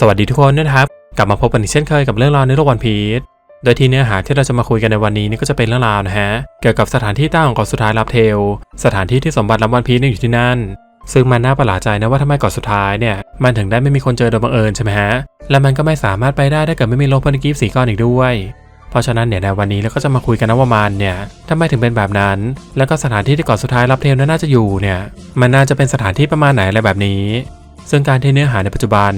สวัสดีทุกคนนะครับ กลับมาพบกันอีกเช่นเคยกับเรื่องราวในโลกวันพีชโดยที่เนื้อหาที่เราจะมาคุยกันในวันนี้นี่ก็จะเป็นเรื่องราวนะฮะ เกี่ยวกับสถานที่ตั้งของเกาะสุดท้ายลับเทล สถานที่ที่สมบัติลับวันพีชนี่อยู่ที่นั่น ซึ่งมันน่าประหลาดใจนะว่าทำไมเกาะสุดท้ายเนี่ย มันถึงได้ไม่มีคนเจอโดยบังเอิญใช่ไหมฮะ และมันก็ไม่สามารถไปได้ถ้าเกิดไม่มีโลกพันธกิฟสีก้อนอีกด้วย เพราะฉะนั้นเนี่ยในวันนี้เราก็จะมาคุยกันนะว่ามันเนี่ยทำไมถึงเป็นแบบนั้น แล้วก็สถานที่ที่เกาะสุดท้ายลับเทลน่าจะอยู่เนี่ย มันน่าจะเป็นสถานที่ประมาณไหนอะไรแบบนี้ ซึ่งการที่เนื้อหาในปัจจุบัน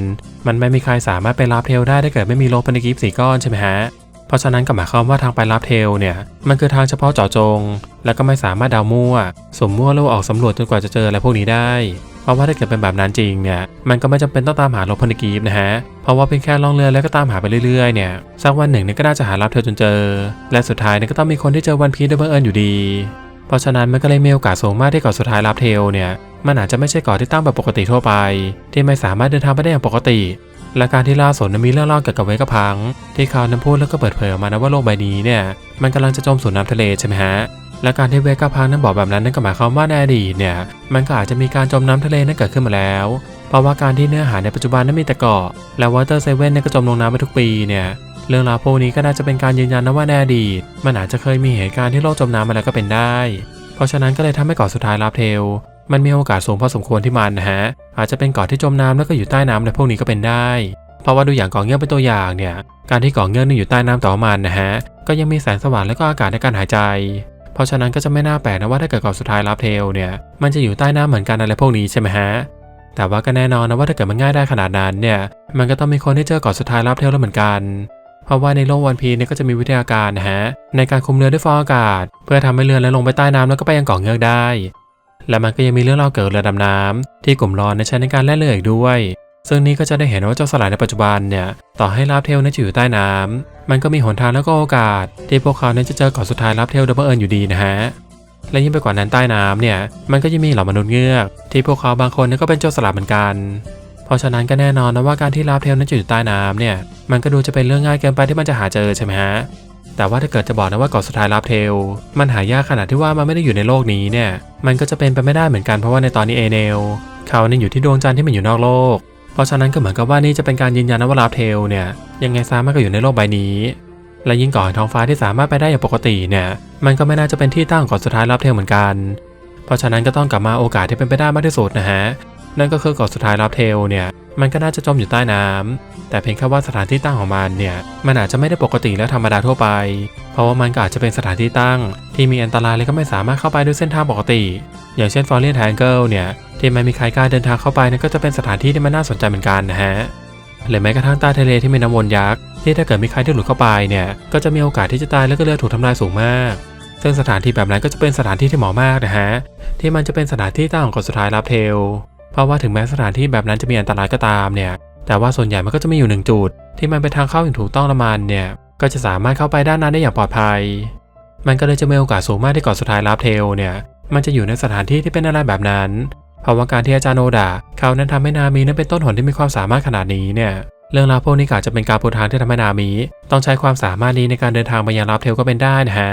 มันไม่มีใครสามารถไปรับเทลได้ถ้าเกิดไม่มีโลพันธกิฟสีก้อนใช่ไหมฮะ เพราะฉะนั้นก็หมายความว่าทางไปรับเทลเนี่ย มันคือทางเฉพาะเจาะจง และก็ไม่สามารถเดามั่ว สมมั่วแล้วออกสำรวจจนกว่าจะเจออะไรพวกนี้ได้ เพราะว่าถ้าเกิดเป็นแบบนั้นจริงเนี่ย มันก็ไม่จำเป็นต้องตามหาโลพันธกิฟนะฮะ เพราะว่าเป็นแค่ล่องเรือแล้วก็ตามหาไปเรื่อยๆเนี่ย สักวันหนึ่งเนี่ยก็น่าจะหารับเทลจนเจอ และสุดท้ายเนี่ยก็ต้องมีคนที่เจอวันพีชโดยบังเอิญอยู่ดี เพราะฉะนั้นมันก็เลยมีโอกาสสูงมากที่เกาะสุดท้ายรับเทลเนี่ยมันอาจจะไม่ใช่เกาะที่ตั้งแบบปกติทั่วไป ที่ไม่สามารถเดินทางไปได้อย่างปกติ และการที่ล่าสุดมีเรื่องเล่าเกี่ยวกับเวกพัง ที่เขานั้นพูดแล้วก็เปิดเผยออกมานะว่าโลกใบนี้เนี่ยมันกำลังจะจมสู่น้ำทะเลใช่ไหมฮะและการที่เวกพังนั้นบอกแบบนั้นนั่นก็หมายความว่าในอดีตเนี่ยมันก็อาจจะมีการจมน้ำทะเลนั้นเกิดขึ้นมาแล้ว เพราะว่าการที่เนื้อหาในปัจจุบันนั้นมีแต่เกาะและวอเตอร์เซเว่นนี่ยก็จมลงน้ำไปทุกปีเนี่ย เรื่องราวพวกนี้ก็น่าจะเป็นการยืนยันนะว่าในอดีต มันอาจจะเคยมีเหตุการณ์ที่โลกจมน้ำมาแล้วก็เป็นได้ เพราะฉะนั้นก็เลยทำให้เกาะสุดท้ายลาบเทล มันมีโอกาสสูงพอสมควรที่มันนะฮะ อาจจะเป็นเกาะที่จมน้ำแล้วก็อยู่ใต้น้ำในพวกนี้ก็เป็นได้ เพราะว่าดูอย่างเกาะเงือกเป็นตัวอย่างเนี่ย การที่เกาะเงือกนี่อยู่ใต้น้ำต่อมันนะฮะ ก็ยังมีแสงสว่างและก็อากาศในการหายใจ เพราะฉะนั้นก็จะไม่น่าแปลกนะว่าถ้าเกิดเกาะสุดท้ายลาบเทลเนี่ย มันจะอยู่ใต้น้ำเหมือนกันอะไรพวกนี้ใช่ไหมฮะแต่ว่าก็แน่นอนนะว่าถ้าเกิดมันง่ายได้ขนาดนั้นเนี่ย มันก็ต้องมีคนที่เจอเกาะสุดท้ายลาบเทลแล้วเหมือนกัน เพราะว่าในโลกวันพีเนี่ยก็จะมีวิทยาการนะฮะในการคุมเรือด้วยฟองอากาศ เพื่อทำให้เรือและลงไปใต้น้ำแล้วก็ไปยังเกาะเงือกได้ และมันก็ยังมีเรื่องเล่าเกี่ยวกับเรือดำน้ำที่กลุ่มรอนใช้ในการแล่นเรืออีกด้วย ซึ่งนี่ก็จะได้เห็นว่าเจ้าสลายในปัจจุบันเนี่ยต่อให้ลาบเทลนั้นจะอยู่ใต้น้ำมันก็มีหนทางแล้วก็โอกาส ที่พวกเขานั้นจะเจอเกาะสุดท้ายลาบเทลโดยบังเอิญอยู่ดีนะฮะและยิ่งไปกว่านั้นใต้น้ำเนี่ยมันก็ยังมีเหล่ามนุษย์เงือก ที่พวกเขาบางคนนี่ยก็เป็นโจรสลัดเหมือนกัน เพราะฉะนั้นก็แน่นอนนะว่าการที่ลาบเทลนั้นอยู่ใต้น้ำเนี่ยมันก็ดูจะเป็นเรื่องง่ายเกินไปที่มันจะหาเจอใช่ไหมฮะแต่ว่าถ้าเกิดจะบอกนะว่าเกาะสุดท้ายลาบเทล มันหายากขนาดที่ว่ามันไม่ได้อยู่ในโลกนี้เนี่ยมันก็จะเป็นไปไม่ได้เหมือนกันเพราะว่าในตอนนี้เอเนลเขาเนี่ยอยู่ที่ดวงจันทร์ที่มันอยู่นอกโลก เพราะฉะนั้นก็เหมือนกับว่านี่จะเป็นการยืนยันนะว่าลาบเทลเนี่ยยังไงซะมันก็อยู่ในโลกใบนี้ และยิ่งก่อนท้องฟ้าที่สามารถไปได้อย่างปกติเนี่ยมันก็ไม่น่าจะเป็นที่ตั้งของเกาะสุดท้ายลาบเทลเหมือนกัน เพราะฉะนั้นก็ต้องกลับมาโอกาสที่เป็นไปได้มากที่สุดนะฮะ นั่นก็คือเกาะสุดท้ายลาบเทลเนี่ยมันก็น่าจะจมอยู่ใต้น้ำแต่เพียงแค่ว่าสถานที่ตั้งของมันเนี่ยมันอาจจะไม่ได้ปกติและธรรมดาทั่วไป เพราะว่ามันก็อาจจะเป็นสถานที่ตั้ง ที่มีอันตรายและก็ไม่สามารถเข้าไปด้วยเส้นทางปกติ อย่างเช่นฟอร์เรียนแทงเกิลเนี่ยที่ไม่มีใครกล้าเดินทางเข้าไปนั่นก็จะเป็นสถานที่ที่มันน่าสนใจเหมือนกันนะฮะหรือแม้กระทั่งใต้ทะเลที่มีน้ำวนยักษ์ที่ถ้าเกิดมีใครที่หลุดเข้าไปเนี่ยก็จะมีโอกาสที่จะตายแล้วก็เรือถูกทำลายสูงมาก ซึ่งสถานที่แบบนั้นก็จะเป็นสถานที่ที่เหมาะมากนะฮะที่มันจะเป็นสถานที่ตั้งของกสุดท้ายลับเทล เพราะว่าถึงแม้สถานที่แบบนั้นจะมีอันตรายก็ตามเนี่ย แต่ว่าส่วนใหญ่มันก็จะมีอยู่หนึ่งจุด ที่มันเป็นทางเข้าอย่างถูกต้องละมันเนี่ย ก็จะสามารถเข้าไปด้านนั้นได้อย่างปลอดภัย มันก็เลยจะมีโอกาสสูงมากที่เกาะสุดท้ายลับเทลเนี่ย มันจะอยู่ในสถานที่ที่เป็นอะไรแบบนั้น เพราะว่าการที่อาจารย์โนดาเขานั้นทำให้นามีนั้นเป็นต้นหนที่มีความสามารถขนาดนี้เนี่ย เรื่องราวพวกนี้ก็อาจจะเป็นการปูทางที่ทำให้นามิต้องใช้ความสามารถนี้ในการเดินทางไปยังลาบเทลก็เป็นได้นะฮะ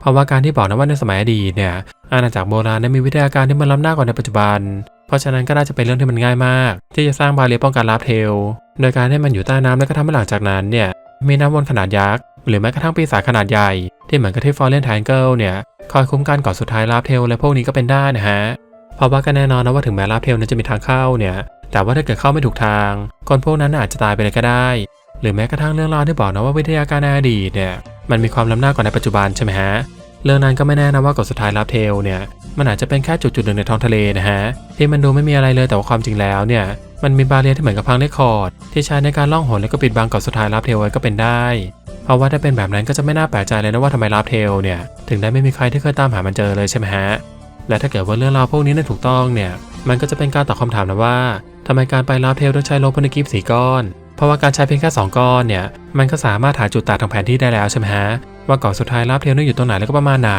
เพราะว่าการที่บอกนะว่าในสมัยอดีตเนี่ยอาณาจักรโบราณนั้นมีวิทยาการที่มันล้ำหน้ากว่าในปัจจุบัน เพราะฉะนั้นก็น่าจะเป็นเรื่องที่มันง่ายมาก ที่จะสร้างบาเรียป้องกันลาบเทล โดยการให้มันอยู่ใต้น้ำแล้วก็ทำให้หลังจากนั้นเนี่ยมีน้ำวนขนาดยักษ์หรือแม้กระทั่งปีศาจขนาดใหญ่ ที่เหมือนกับที่ฟอร์เรนไทเกิลเนี่ยคอยคุ้มกันก่อนสุดท้ายลาบเทลและพวกนี้ก็เป็นได้นะฮะเพราะว่าก็แน่นอนนะว่าถึงแม้ลาบเทลนั้นจะมีทางเข้าเนี่ยแต่ว่าถ้าเกิดเข้าไม่ถูกทาง คนพวกนั้นอาจจะตายไปเลยก็ได้ หรือแม้กระทั่งเรื่องราวที่บอกนะว่าวิทยาการในอดีตเนี่ยมันมีความล้ำหน้ากว่าในปัจจุบันใช่ไหมฮะ เรื่องนั้นก็ไม่แน่นะว่ากฎสุดท้ายลาบเทลเนี่ยมันอาจจะเป็นแค่จุดจุดๆหนึ่งในท้องทะเลนะฮะที่มันดูไม่มีอะไรเลยแต่ว่าความจริงแล้วเนี่ยมันมีบาเรียที่เหมือนกับพังเลคคอร์ดที่ใช้ในการล่องหนและก็ปิดบังเกาะสุดท้ายลาบเทลไว้ก็เป็นได้ เพราะว่าถ้าเป็นแบบนั้นก็จะไม่น่าแปลกใจเลยนะว่าทำไมลาบเทลเนี่ยถึงได้ไม่มีใครที่เคยตามหามันเจอเลยใช่ไหมฮะและถ้าเกิดว่าเรื่องราวพวกนี้นั้นถูกต้องเนี่ยมันก็จะเป็นการตอบคำถามนะว่าทำไมการไปลาบเทลต้องใช้โลพนิกิฟสีก้อน เพราะว่าการใช้เพียงแค่2ก้อนเนี่ยมันก็สามารถหาจุดตัดทางแผนที่ได้แล้วใช่ไหมฮะว่าเกาะสุดท้ายลาบเทลนั้นอยู่ตรงไหนแล้วก็ประมาณไหน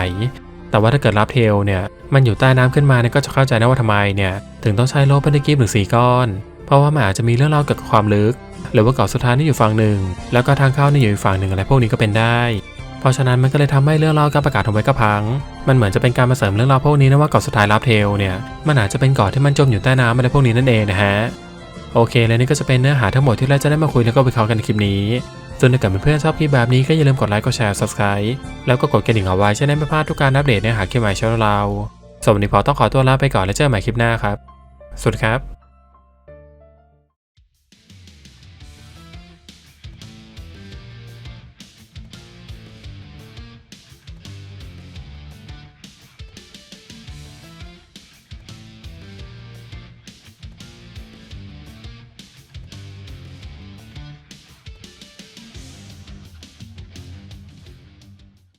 แต่ว่าถ้าเกิดลาบเทลเนี่ยมันอยู่ใต้น้ำขึ้นมาเนี่ยก็จะเข้าใจนะว่าทำไมเนี่ยถึงต้องใช้โลพนกิฟหรือสีก้อน เพราะว่ามันอาจจะมีเรื่องเล่าเกี่ยวกับความลึก หรือว่าเกาะสุดท้ายนี่อยู่ฝั่งหนึ่ง แล้วก็ทางเข้านี่อยู่อีกฝั่งหนึ่งอะไรพวกนี้ก็เป็นได้ เพราะฉะนั้นมันก็เลยทำให้เรื่องเล่าการประกาศของไว้กระพัง มันเหมือนจะเป็นการมาเสริมเรื่องราวพวกนี้นะว่าเกาะสุดท้ายลาบเทลเนี่ยมันอาจจะเป็นเกาะที่มันจมอยู่ใต้น้ำอะไรพวกนี้นั่นเองนะฮะ โอเค และนี่ก็จะเป็นเนื้อหาทั้งหมดที่เราจะได้มาคุยแล้วก็วิเคราะห์กันในคลิปนี้ส่วนถ้าเกิดเพื่อนๆชอบคลิปแบบนี้ก็อย่าลืมกดไลค์ กดแชร์ subscribe แล้วก็กดกระดิ่งเอาไว้จะได้ไม่พลาดทุกการอัปเดตเนื้อหาคลิปใหม่ช่องเราสำหรับวันนี้พอต้องขอตัวลาไปก่อนแล้วเจอกันใหม่คลิปหน้าครับ สวัสดีครับ